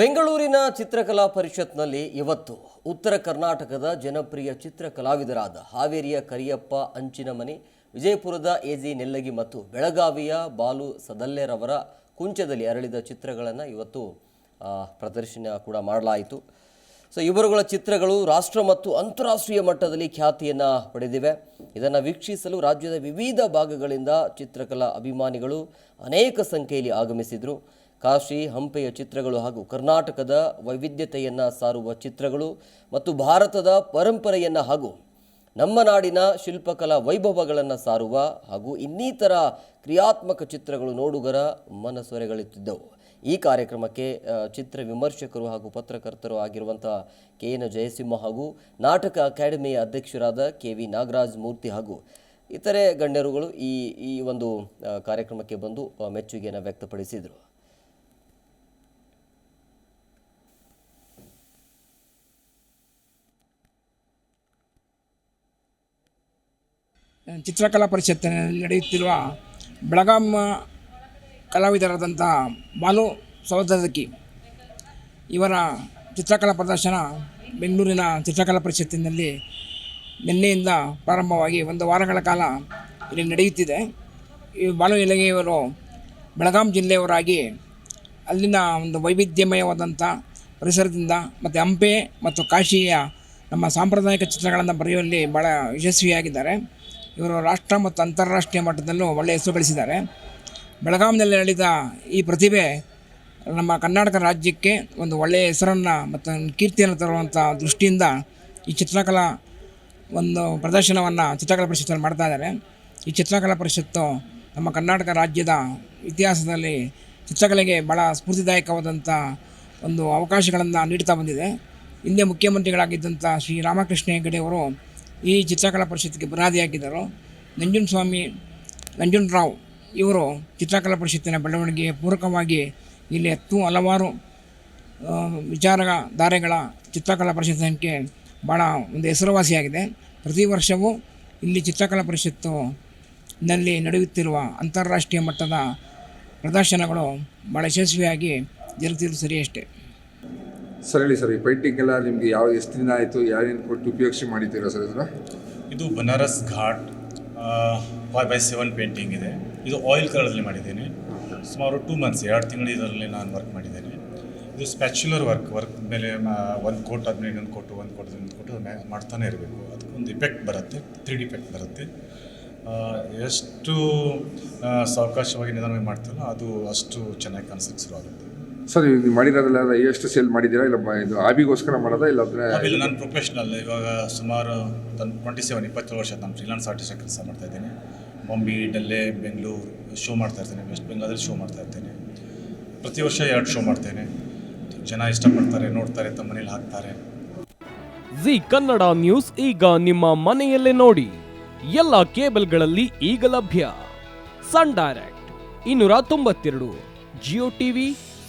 ಬೆಂಗಳೂರಿನ ಚಿತ್ರಕಲಾ ಪರಿಷತ್ನಲ್ಲಿ ಇವತ್ತು ಉತ್ತರ ಕರ್ನಾಟಕದ ಜನಪ್ರಿಯ ಚಿತ್ರ ಕಲಾವಿದರಾದ ಹಾವೇರಿಯ ಕರಿಯಪ್ಪ ಅಂಚಿನಮನಿ, ವಿಜಯಪುರದ ಎಜಿ ನೆಲ್ಲಗಿ ಮತ್ತು ಬೆಳಗಾವಿಯ ಬಾಲು ಸದಲ್ಲೆರವರ ಕುಂಚದಲ್ಲಿ ಅರಳಿದ ಚಿತ್ರಗಳನ್ನು ಇವತ್ತು ಪ್ರದರ್ಶನ ಕೂಡ ಮಾಡಲಾಯಿತು. ಸೊ, ಇವರುಗಳ ಚಿತ್ರಗಳು ರಾಷ್ಟ್ರ ಮತ್ತು ಅಂತಾರಾಷ್ಟ್ರೀಯ ಮಟ್ಟದಲ್ಲಿ ಖ್ಯಾತಿಯನ್ನು ಪಡೆದಿವೆ. ಇದನ್ನು ವೀಕ್ಷಿಸಲು ರಾಜ್ಯದ ವಿವಿಧ ಭಾಗಗಳಿಂದ ಚಿತ್ರಕಲಾ ಅಭಿಮಾನಿಗಳು ಅನೇಕ ಸಂಖ್ಯೆಯಲ್ಲಿ ಆಗಮಿಸಿದರು. ಕಾಶಿ, ಹಂಪೆಯ ಚಿತ್ರಗಳು ಹಾಗೂ ಕರ್ನಾಟಕದ ವೈವಿಧ್ಯತೆಯನ್ನು ಸಾರುವ ಚಿತ್ರಗಳು ಮತ್ತು ಭಾರತದ ಪರಂಪರೆಯನ್ನು ಹಾಗೂ ನಮ್ಮ ನಾಡಿನ ಶಿಲ್ಪಕಲಾ ವೈಭವಗಳನ್ನು ಸಾರುವ ಹಾಗೂ ಇನ್ನಿತರ ಕ್ರಿಯಾತ್ಮಕ ಚಿತ್ರಗಳು ನೋಡುಗರ ಮನಸೊರೆಗಳಿತ್ತಿದ್ದವು ಈ ಕಾರ್ಯಕ್ರಮಕ್ಕೆ ಚಿತ್ರ ವಿಮರ್ಶಕರು ಹಾಗೂ ಪತ್ರಕರ್ತರು ಆಗಿರುವಂಥ ಕೆ. ಎನ್. ಜಯಸಿಂಹ ಹಾಗೂ ನಾಟಕ ಅಕಾಡೆಮಿಯ ಅಧ್ಯಕ್ಷರಾದ ಕೆ. ವಿ. ನಾಗರಾಜ್ ಮೂರ್ತಿ ಹಾಗೂ ಇತರೆ ಗಣ್ಯರುಗಳು ಈ ಈ ಒಂದು ಕಾರ್ಯಕ್ರಮಕ್ಕೆ ಬಂದು ಮೆಚ್ಚುಗೆಯನ್ನು ವ್ಯಕ್ತಪಡಿಸಿದರು. ಚಿತ್ರಕಲಾ ಪರಿಷತ್ತಿನಲ್ಲಿ ನಡೆಯುತ್ತಿರುವ ಬೆಳಗಾಂ ಕಲಾವಿದರಾದಂಥ ಬಾಲು ಸೌದದಕಿ ಇವರ ಚಿತ್ರಕಲಾ ಪ್ರದರ್ಶನ ಬೆಂಗಳೂರಿನ ಚಿತ್ರಕಲಾ ಪರಿಷತ್ತಿನಲ್ಲಿ ನಿನ್ನೆಯಿಂದ ಪ್ರಾರಂಭವಾಗಿ ಒಂದು ವಾರಗಳ ಕಾಲ ಇಲ್ಲಿ ನಡೆಯುತ್ತಿದೆ. ಈ ಬಾಲು ಎಲಗೆಯವರು ಬೆಳಗಾಂ ಜಿಲ್ಲೆಯವರಾಗಿ ಅಲ್ಲಿನ ಒಂದು ವೈವಿಧ್ಯಮಯವಾದಂಥ ಪರಿಸರದಿಂದ ಮತ್ತು ಹಂಪೆ ಮತ್ತು ಕಾಶಿಯ ನಮ್ಮ ಸಾಂಪ್ರದಾಯಿಕ ಚಿತ್ರಗಳನ್ನು ಬರೆಯುವಲ್ಲಿ ಭಾಳ ಯಶಸ್ವಿಯಾಗಿದ್ದಾರೆ. ಇವರು ರಾಷ್ಟ್ರ ಮತ್ತು ಅಂತಾರಾಷ್ಟ್ರೀಯ ಮಟ್ಟದಲ್ಲೂ ಒಳ್ಳೆಯ ಹೆಸರು ಗಳಿಸಿದ್ದಾರೆ. ಬೆಳಗಾವಿನಲ್ಲಿ ನಡೆದ ಈ ಪ್ರತಿಭೆ ನಮ್ಮ ಕರ್ನಾಟಕ ರಾಜ್ಯಕ್ಕೆ ಒಂದು ಒಳ್ಳೆಯ ಹೆಸರನ್ನು ಮತ್ತು ಕೀರ್ತಿಯನ್ನು ತರುವಂಥ ದೃಷ್ಟಿಯಿಂದ ಈ ಚಿತ್ರಕಲಾ ಒಂದು ಪ್ರದರ್ಶನವನ್ನು ಚಿತ್ರಕಲಾ ಪರಿಷತ್ತಲ್ಲಿ ಮಾಡ್ತಾ ಇದ್ದಾರೆ. ಈ ಚಿತ್ರಕಲಾ ಪರಿಷತ್ತು ನಮ್ಮ ಕರ್ನಾಟಕ ರಾಜ್ಯದ ಇತಿಹಾಸದಲ್ಲಿ ಚಿತ್ರಕಲೆಗೆ ಭಾಳ ಸ್ಫೂರ್ತಿದಾಯಕವಾದಂಥ ಒಂದು ಅವಕಾಶಗಳನ್ನು ನೀಡ್ತಾ ಬಂದಿದೆ. ಹಿಂದೆ ಮುಖ್ಯಮಂತ್ರಿಗಳಾಗಿದ್ದಂಥ ಶ್ರೀ ರಾಮಕೃಷ್ಣ ಹೆಗಡೆ ಅವರು ಈ ಚಿತ್ರಕಲಾ ನಂಜುನ್ ಸ್ವಾಮಿ ನಂಜುನರಾವ್ ಇವರು ಚಿತ್ರಕಲಾ ಪರಿಷತ್ತಿನ ಬೆಳವಣಿಗೆಗೆ ಪೂರಕವಾಗಿ ಇಲ್ಲಿ ಹತ್ತು ಹಲವಾರು ಆ, ವಿಚಾರ ಧಾರೆಗಳ ಚಿತ್ರಕಲಾ ಪರಿಷತ್ತಿನಕ್ಕೆ ಭಾಳ ಒಂದು ಹೆಸರುವಾಸಿಯಾಗಿದೆ. ಪ್ರತಿ ವರ್ಷವೂ ಇಲ್ಲಿ ಚಿತ್ರಕಲಾ ಪರಿಷತ್ತು ನಲ್ಲಿ ನಡೆಯುತ್ತಿರುವ ಅಂತಾರಾಷ್ಟ್ರೀಯ ಮಟ್ಟದ ಪ್ರದರ್ಶನಗಳು ಭಾಳ ಯಶಸ್ವಿಯಾಗಿ ಜರುಗುತ್ತಿರುವುದು ಸರಿ ಅಷ್ಟೇ ಸರ್, ಹೇಳಿ ಸರ್, ಈ ಪೇಂಟಿಂಗ್ ಎಲ್ಲ ನಿಮಗೆ ಯಾವ, ಎಷ್ಟು ದಿನ ಆಯಿತು, ಯಾರೇನು ಕೊಟ್ಟು ಉಪಯೋಗಿಸಿ ಮಾಡಿದ್ದೀರಾ ಸರ್ ಇದನ್ನ ಇದು Banaras Ghat five by seven painting ಇದೆ. ಇದು ಆಯಿಲ್ ಕಲರಲ್ಲಿ ಮಾಡಿದ್ದೇನೆ. ಸುಮಾರು ಟೂ ಮಂತ್ಸ್ ಎರಡು ತಿಂಗಳು ಇದರಲ್ಲಿ ನಾನು ವರ್ಕ್ ಮಾಡಿದ್ದೇನೆ. ಇದು ಸ್ಪ್ಯಾಚುಲರ್ ವರ್ಕ್ ವರ್ಕ್ ಮೇಲೆ ಒಂದು ಕೋಟ್ ಆದಮೇಲೆ ಇನ್ನೊಂದು ಕೋಟು, ಒಂದು ಕೋಟ್ ಇನ್ನೊಂದು ಕೊಟ್ಟು ಮಾಡ್ತಾನೆ ಇರಬೇಕು. ಅದಕ್ಕೊಂದು ಇಫೆಕ್ಟ್ ಬರುತ್ತೆ ತ್ರೀ ಡಿ ಇಫೆಕ್ಟ್ ಬರುತ್ತೆ. ಎಷ್ಟು ಸಾವಕಾಶವಾಗಿ ನಿಧಾನವಾಗಿ ಮಾಡ್ತೀವೋ ಅದು ಅಷ್ಟು ಚೆನ್ನಾಗಿ ಕಾಣಿಸೋಕ್ಕೆ ಶುರು ಆಗುತ್ತೆ. ಸರ್ ನೀವು ಮಾಡಿರೋದಲ್ಲ ಎಷ್ಟು ಸೇಲ್ ಮಾಡಿದ್ದೀರಾ? ಇಲ್ಲ ಇದು ಆಬಿಗೋಸ್ಕರ ಮಾಡೋದಾ? ಇಲ್ಲ ಅಂದರೆ ಆಮೇಲೆ ನಾನು ಪ್ರೊಫೆಷ್ನಲ್ ಇವಾಗ ಸುಮಾರು ಟ್ವೆಂಟಿ ಸೆವೆನ್ ಇಪ್ಪತ್ತೇಳು ವರ್ಷ ನಾನು ಫ್ರೀಲಾನ್ಸ್ ಆರ್ಟಿಸ್ಟ್ ಕೆಲಸ ಮಾಡ್ತಾ ಇದ್ದೀನಿ. ಬಾಂಬೆ ಡೆಲ್ಲೆ ಬೆಂಗಳೂರು ಶೋ ಮಾಡ್ತಾ ಇರ್ತೀನಿ ವೆಸ್ಟ್ ಬೆಂಗಾಲಲ್ಲಿ ಶೋ ಮಾಡ್ತಾ ಇರ್ತೀನಿ. ಪ್ರತಿ ವರ್ಷ ಎರಡು ಶೋ ಮಾಡ್ತೇನೆ. ಜನ ಇಷ್ಟಪಡ್ತಾರೆ ನೋಡ್ತಾರೆ ತಮ್ಮ ಮನೇಲಿ ಹಾಕ್ತಾರೆ. ಜಿ ಕನ್ನಡ ನ್ಯೂಸ್ ಈಗ ನಿಮ್ಮ ಮನೆಯಲ್ಲೇ ನೋಡಿ. ಎಲ್ಲ ಕೇಬಲ್ಗಳಲ್ಲಿ ಈಗ ಲಭ್ಯ. ಸನ್ ಡೈರೆಕ್ಟ್ ಇನ್ನೂರ ತೊಂಬತ್ತೆರಡು ಜಿಯೋ ಟಿವಿ